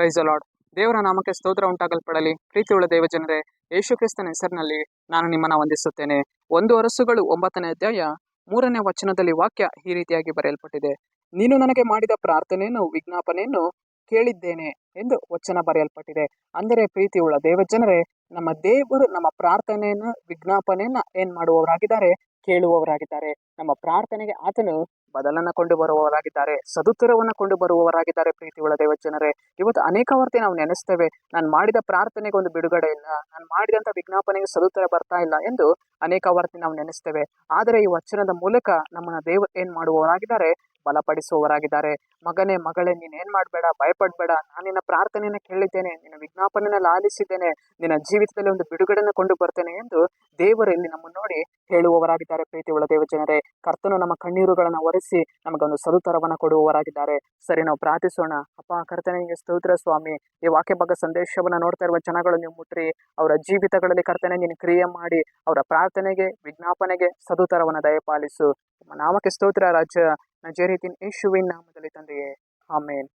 Price ಅಲಾಡ್ ದೇವರ ನಾಮಕ್ಕೆ ಸ್ತೋತ್ರ ಉಂಟಾಗಲ್ಪಡಲಿ. ಪ್ರೀತಿಯುಳ್ಳ ದೇವಜನರೇ, ಯೇಸು ಕ್ರಿಸ್ತನ ಹೆಸರಿನಲ್ಲಿ ನಾನು ನಿಮ್ಮನ್ನ ವಂದಿಸುತ್ತೇನೆ. ಒಂದು ಅರಸುಗಳು ಒಂಬತ್ತನೇ ಅಧ್ಯಾಯ ಮೂರನೇ ವಚನದಲ್ಲಿ ವಾಕ್ಯ ಈ ರೀತಿಯಾಗಿ ಬರೆಯಲ್ಪಟ್ಟಿದೆ. ನೀನು ನನಗೆ ಮಾಡಿದ ಪ್ರಾರ್ಥನೆಯನ್ನು, ವಿಜ್ಞಾಪನೆಯನ್ನು ಕೇಳಿದ್ದೇನೆ ಎಂದು ವಚನ ಬರೆಯಲ್ಪಟ್ಟಿದೆ. ಅಂದರೆ ಪ್ರೀತಿಯುಳ್ಳ ದೇವಜನರೇ, ನಮ್ಮ ದೇವರು ನಮ್ಮ ಪ್ರಾರ್ಥನೆಯನ್ನು, ವಿಜ್ಞಾಪನೆಯನ್ನ ಏನ್ ಮಾಡುವವರಾಗಿದ್ದಾರೆ? ಕೇಳುವವರಾಗಿದ್ದಾರೆ. ನಮ್ಮ ಪ್ರಾರ್ಥನೆಗೆ ಆತನು ಬದಲನ್ನ ಕೊಂಡು ಬರುವವರಾಗಿದ್ದಾರೆ, ಸದುತ್ತರವನ್ನು ಕೊಂಡು ಬರುವವರಾಗಿದ್ದಾರೆ ಪ್ರೀತಿಯುಳ್ಳ ದೇವಜನರೇ ಇವತ್ತು ಅನೇಕ ವರ್ತಿ ನಾವು ನೆನೆಸ್ತೇವೆ. ನಾನು ಮಾಡಿದ ಪ್ರಾರ್ಥನೆಗೆ ಒಂದು ಬಿಡುಗಡೆ ಇಲ್ಲ, ನಾನು ಮಾಡಿದಂಥ ವಿಜ್ಞಾಪನೆಗೆ ಸದುತ್ತರ ಬರ್ತಾ ಇಲ್ಲ ಎಂದು ಅನೇಕ ವರ್ತಿ ನಾವು ನೆನೆಸ್ತೇವೆ. ಆದರೆ ಈ ವಚನದ ಮೂಲಕ ನಮ್ಮನ್ನ ದೇವ ಏನ್ ಮಾಡುವವರಾಗಿದ್ದಾರೆ? ಬಲಪಡಿಸುವವರಾಗಿದ್ದಾರೆ. ಮಗನೇ, ಮಗಳೇ, ನೀನ್ ಏನ್ ಮಾಡಬೇಡ, ಭಯಪಡಬೇಡ, ನಾನು ನಿನ್ನ ಪ್ರಾರ್ಥನೆಯನ್ನ ಕೇಳಿದ್ದೇನೆ, ನಿನ್ನ ವಿಜ್ಞಾಪನೆಯನ್ನು ಲಾಲಿಸಿದ್ದೇನೆ, ನಿನ್ನ ಜೀವಿತದಲ್ಲಿ ಒಂದು ಬಿಡುಗಡೆಯನ್ನು ಕೊಂಡು ಬರ್ತೇನೆ ಎಂದು ದೇವರು ಇಲ್ಲಿ ನಮ್ಮನ್ನು ನೋಡಿ ಹೇಳುವವರಾಗಿದ್ದಾರೆ ಪ್ರೀತಿ ಉಳ್ಳ ದೇವಜನರೇ ಕರ್ತನು ನಮ್ಮ ಕಣ್ಣೀರುಗಳನ್ನು ಒರೆಸಿ ನಮಗೊಂದು ಸದುತರವನ್ನು ಕೊಡುವವರಾಗಿದ್ದಾರೆ. ಸರಿ, ನಾವು ಪ್ರಾರ್ಥಿಸೋಣ. ಅಪ್ಪ ಕರ್ತನೆಗೆ ಸ್ತೋತ್ರ ಸ್ವಾಮಿ. ಈ ವಾಕ್ಯ ಭಾಗ ಸಂದೇಶವನ್ನು ನೋಡ್ತಾ ಇರುವ ಜನಗಳು ನೀವು ಮುಟ್ರಿ. ಅವರ ಜೀವಿತಗಳಲ್ಲಿ ಕರ್ತನೆ, ನೀನು ಕ್ರಿಯೆ ಮಾಡಿ, ಅವರ ಪ್ರಾರ್ಥನೆಗೆ, ವಿಜ್ಞಾಪನೆಗೆ ಸದುತರವನ್ನು ದಯಪಾಲಿಸು. ನಮ್ಮ ನಾಮಕ್ಕೆ ಸ್ತೋತ್ರ, ರಾಜ. ನಜರೀತಿನ್ ಯೇಸುವಿನ ನಾಮದಲ್ಲಿ ತಂದೆಯೇ. ಆಮೇನ್.